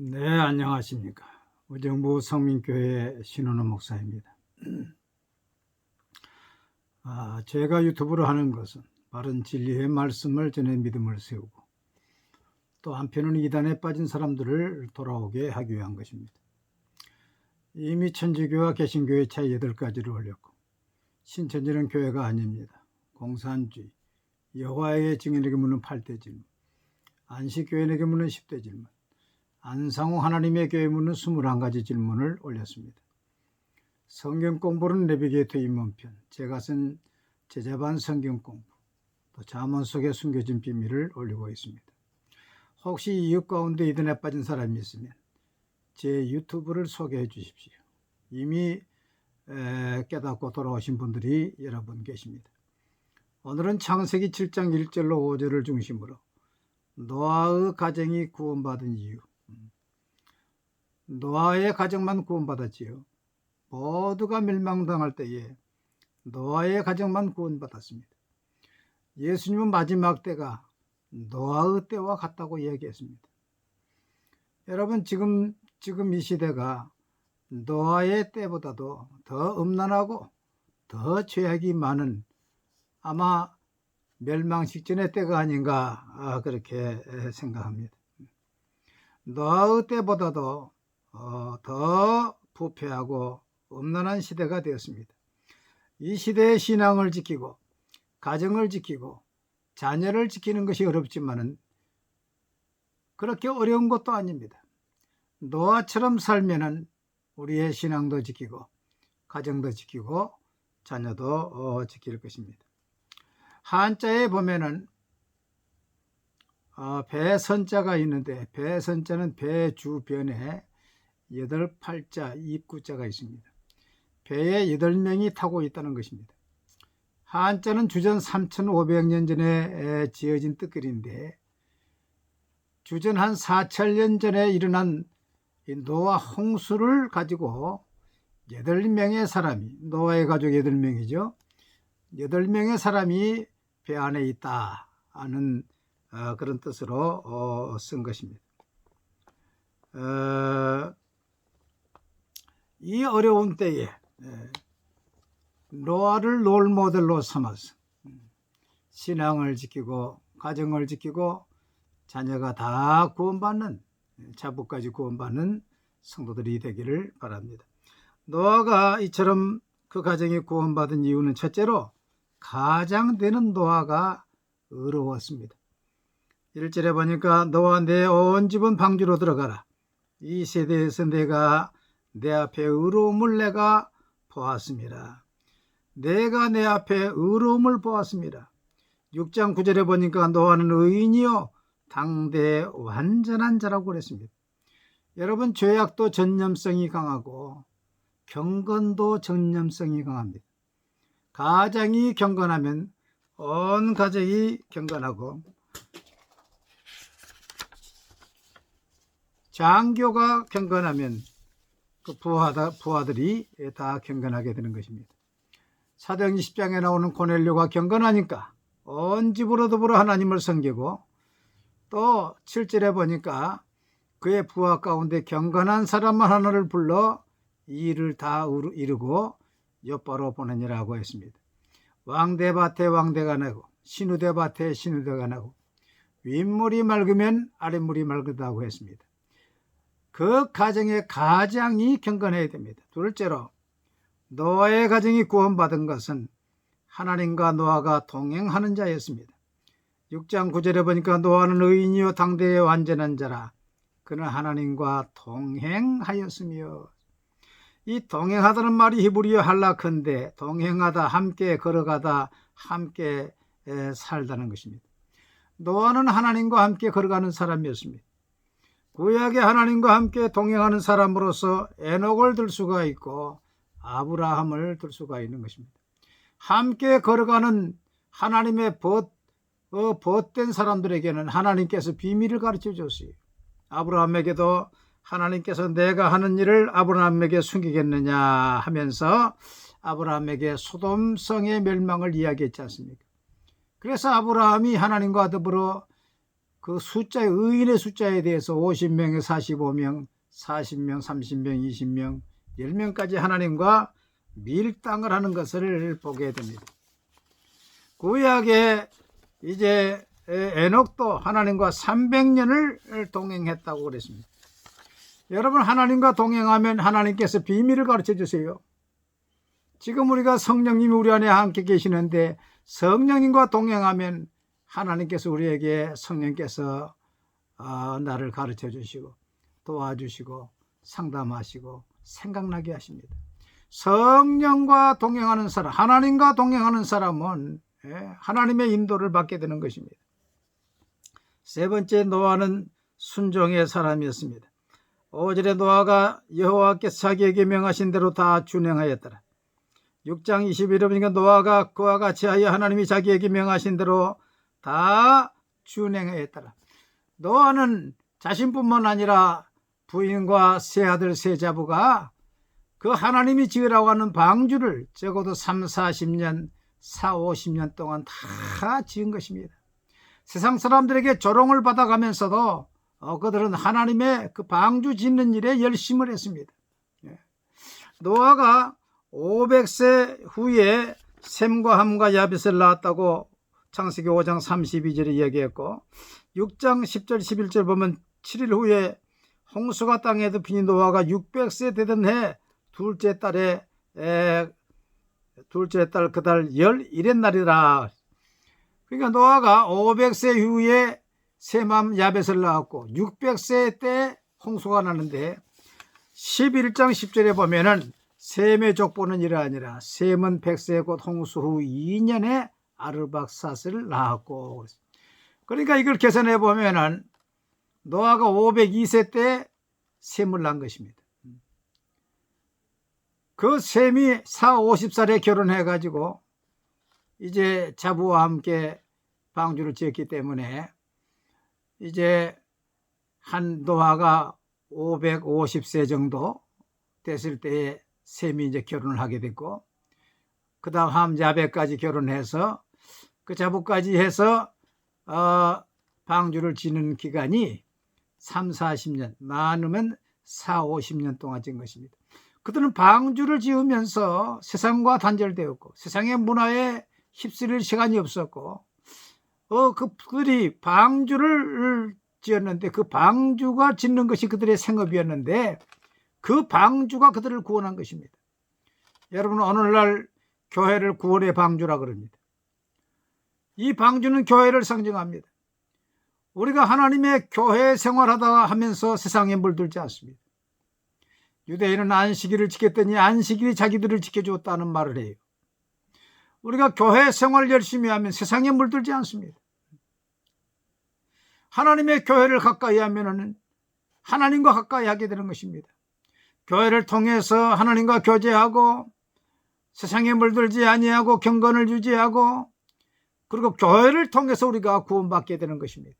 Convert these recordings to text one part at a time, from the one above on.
네, 안녕하십니까. 우정부 성민교회 신원호 목사입니다. 아, 제가 유튜브로 하는 것은 바른 진리의 말씀을 전해 믿음을 세우고 또 한편은 이단에 빠진 사람들을 돌아오게 하기 위한 것입니다. 이미 천주교와 개신교의 차이 8가지를 올렸고 신천지는 교회가 아닙니다. 공산주의, 여호와의 증인에게 묻는 8대 질문, 안식교인에게 묻는 10대 질문, 안상호 하나님의 교회 묻는 21가지 질문을 올렸습니다. 성경 공부는 내비게이터 입문편, 제가 쓴 제자반 성경 공부, 또 자문 속에 숨겨진 비밀을 올리고 있습니다. 혹시 이웃 가운데 이든에 빠진 사람이 있으면 제 유튜브를 소개해 주십시오. 이미 에, 깨닫고 돌아오신 분들이 여러 분 계십니다. 오늘은 창세기 7장 1절로 5절을 중심으로 노아의 가정이 구원받은 이유, 노아의 가정만 구원받았지요. 모두가 멸망당할 때에 노아의 가정만 구원받았습니다. 예수님은 마지막 때가 노아의 때와 같다고 이야기했습니다. 여러분 지금 지금 이 시대가 노아의 때보다도 더 음란하고 더 죄악이 많은 아마 멸망 직전의 때가 아닌가 아, 그렇게 생각합니다. 노아의 때보다도 어, 더 부패하고 음란한 시대가 되었습니다. 이 시대의 신앙을 지키고 가정을 지키고 자녀를 지키는 것이 어렵지만은 그렇게 어려운 것도 아닙니다. 노아처럼 살면은 우리의 신앙도 지키고 가정도 지키고 자녀도 어, 지킬 것입니다. 한자에 보면은 어, 배선자가 있는데 배선자는 배주변에 여덟 팔자 입구자가 있습니다. 배에 여덟 명이 타고 있다는 것입니다. 한자는 주전 3,500년 전에 지어진 뜻글인데 주전 한 4천년 전에 일어난 노아 홍수를 가지고 여덟 명의 사람이 노아의 가족 여덟 명이죠. 여덟 명의 사람이 배 안에 있다 하는 어, 그런 뜻으로 어, 쓴 것입니다. 어, 이 어려운 때에 예, 노아를 롤 모델로 삼아서 신앙을 지키고 가정을 지키고 자녀가 다 구원받는 자부까지 구원받는 성도들이 되기를 바랍니다. 노아가 이처럼 그 가정이 구원받은 이유는 첫째로 가장 되는 노아가 의로웠습니다. 1절에 보니까 노아 내온 집은 방주로 들어가라. 이 세대에서 내가 내 앞에 의로움을 내가 보았습니다. 내가 내 앞에 의로움을 보았습니다. 6장 9절에 보니까 노아는 의인이요 당대 완전한 자라고 그랬습니다. 여러분 죄악도 전념성이 강하고 경건도 전념성이 강합니다. 가장이 경건하면 온 가정이 경건하고 장교가 경건하면 그 부하다, 부하들이 다 경건하게 되는 것입니다. 사도행 20장에 나오는 고넬료가 경건하니까 온 집으로 더불어 하나님을 섬기고 또 7절에 보니까 그의 부하 가운데 경건한 사람만 하나를 불러 이 일을 다 이루고 옆바로 보내니라고 했습니다. 왕대밭에 왕대가 나고 신우대밭에 신우대가 나고 윗물이 맑으면 아랫물이 맑다고 했습니다. 그 가정의 가장이 경건해야 됩니다. 둘째로 노아의 가정이 구원받은 것은 하나님과 노아가 동행하는 자였습니다. 6장 9절에 보니까 노아는 의인이요 당대의 완전한 자라 그는 하나님과 동행하였으며 이 동행하다는 말이 히브리어 할라크인데 동행하다 함께 걸어가다 함께 살다는 것입니다. 노아는 하나님과 함께 걸어가는 사람이었습니다. 구약의 하나님과 함께 동행하는 사람으로서 에녹을 들 수가 있고 아브라함을 들 수가 있는 것입니다. 함께 걸어가는 하나님의 벗, 어, 벗된 사람들에게는 하나님께서 비밀을 가르쳐 줬어요. 아브라함에게도 하나님께서 내가 하는 일을 아브라함에게 숨기겠느냐 하면서 아브라함에게 소돔성의 멸망을 이야기했지 않습니까? 그래서 아브라함이 하나님과 더불어 그 숫자 의인의 숫자에 대해서 50명에 45명, 40명, 30명, 20명, 10명까지 하나님과 밀당을 하는 것을 보게 됩니다. 구약에 이제 에- 에녹도 하나님과 300년을 동행했다고 그랬습니다. 여러분 하나님과 동행하면 하나님께서 비밀을 가르쳐 주세요. 지금 우리가 성령님이 우리 안에 함께 계시는데 성령님과 동행하면 하나님께서 우리에게 성령께서 어, 나를 가르쳐 주시고 도와주시고 상담하시고 생각나게 하십니다. 성령과 동행하는 사람, 하나님과 동행하는 사람은 예, 하나님의 인도를 받게 되는 것입니다. 세 번째 노아는 순종의 사람이었습니다. 5절에 노아가 여호와께서 자기에게 명하신 대로 다 준행하였더라. 6장 21절 보니까 노아가 그와 같이 하여 하나님이 자기에게 명하신 대로 다 준행하였더라. 노아는 자신뿐만 아니라 부인과 세 아들 세 자부가 그 하나님이 지으라고 하는 방주를 적어도 3, 40년, 4, 50년 동안 다 지은 것입니다. 세상 사람들에게 조롱을 받아가면서도 어, 그들은 하나님의 그 방주 짓는 일에 열심을 했습니다. 예. 노아가 500세 후에 샘과 함과 야벳을 낳았다고 창세기 5장 32절에 이야기했고 6장 10절 11절 보면 7일 후에 홍수가 땅에 덮이니 노아가 600세 되던 해 둘째 달에 에, 둘째 달 그 달 열일의 날이라. 그러니까 노아가 500세 후에 셈함 야벳을 낳았고 600세 때 홍수가 나는데 11장 10절에 보면은 셈의 족보는 이러하니라. 셈은 100세 곧 홍수 후 2년에 아르박사스를 낳았고 그러니까 이걸 계산해 보면은 노아가 502세 때 셈을 낳은 것입니다. 그 셈이 4, 50살에 결혼해 가지고 이제 자부와 함께 방주를 지었기 때문에 이제 한 노아가 550세 정도 됐을 때에 셈이 이제 결혼을 하게 됐고 그 다음 함자베까지 결혼해서 그 자부까지 해서 어, 방주를 지는 기간이 3, 40년 많으면 4, 50년 동안 지은 것입니다. 그들은 방주를 지으면서 세상과 단절되었고 세상의 문화에 휩쓸릴 시간이 없었고 어, 그- 그들이 방주를 지었는데 그 방주가 짓는 것이 그들의 생업이었는데 그 방주가 그들을 구원한 것입니다. 여러분 오늘날 교회를 구원의 방주라 그럽니다. 이 방주는 교회를 상징합니다. 우리가 하나님의 교회 생활하다가 하면서 세상에 물들지 않습니다. 유대인은 안식일을 지켰더니 안식일이 자기들을 지켜주었다는 말을 해요. 우리가 교회 생활 열심히 하면 세상에 물들지 않습니다. 하나님의 교회를 가까이 하면은 하나님과 가까이 하게 되는 것입니다. 교회를 통해서 하나님과 교제하고 세상에 물들지 아니하고 경건을 유지하고 그리고 교회를 통해서 우리가 구원받게 되는 것입니다.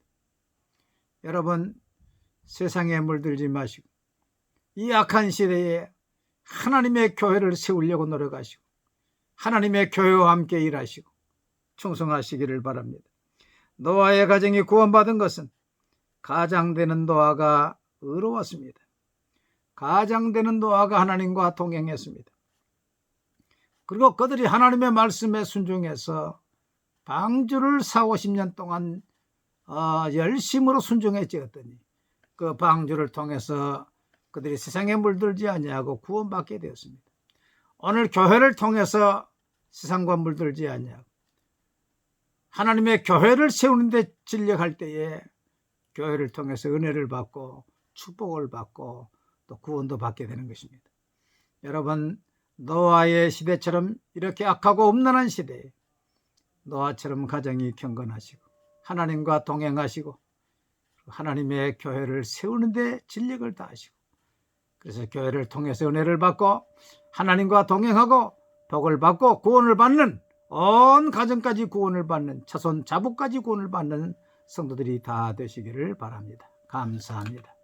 여러분 세상에 물들지 마시고 이 악한 시대에 하나님의 교회를 세우려고 노력하시고 하나님의 교회와 함께 일하시고 충성하시기를 바랍니다. 노아의 가정이 구원받은 것은 가장되는 노아가 의로웠습니다. 가장되는 노아가 하나님과 동행했습니다. 그리고 그들이 하나님의 말씀에 순종해서 방주를 4, 50년 동안 어, 열심으로 순종해 지었더니 그 방주를 통해서 그들이 세상에 물들지 아니하고 구원받게 되었습니다. 오늘 교회를 통해서 세상과 물들지 아니하고 하나님의 교회를 세우는데 진력할 때에 교회를 통해서 은혜를 받고 축복을 받고 또 구원도 받게 되는 것입니다. 여러분 노아의 시대처럼 이렇게 악하고 음란한 시대에 노아처럼 가정이 경건하시고 하나님과 동행하시고 하나님의 교회를 세우는데 진력을 다하시고 그래서 교회를 통해서 은혜를 받고 하나님과 동행하고 복을 받고 구원을 받는 온 가정까지 구원을 받는 자손 자부까지 구원을 받는 성도들이 다 되시기를 바랍니다. 감사합니다.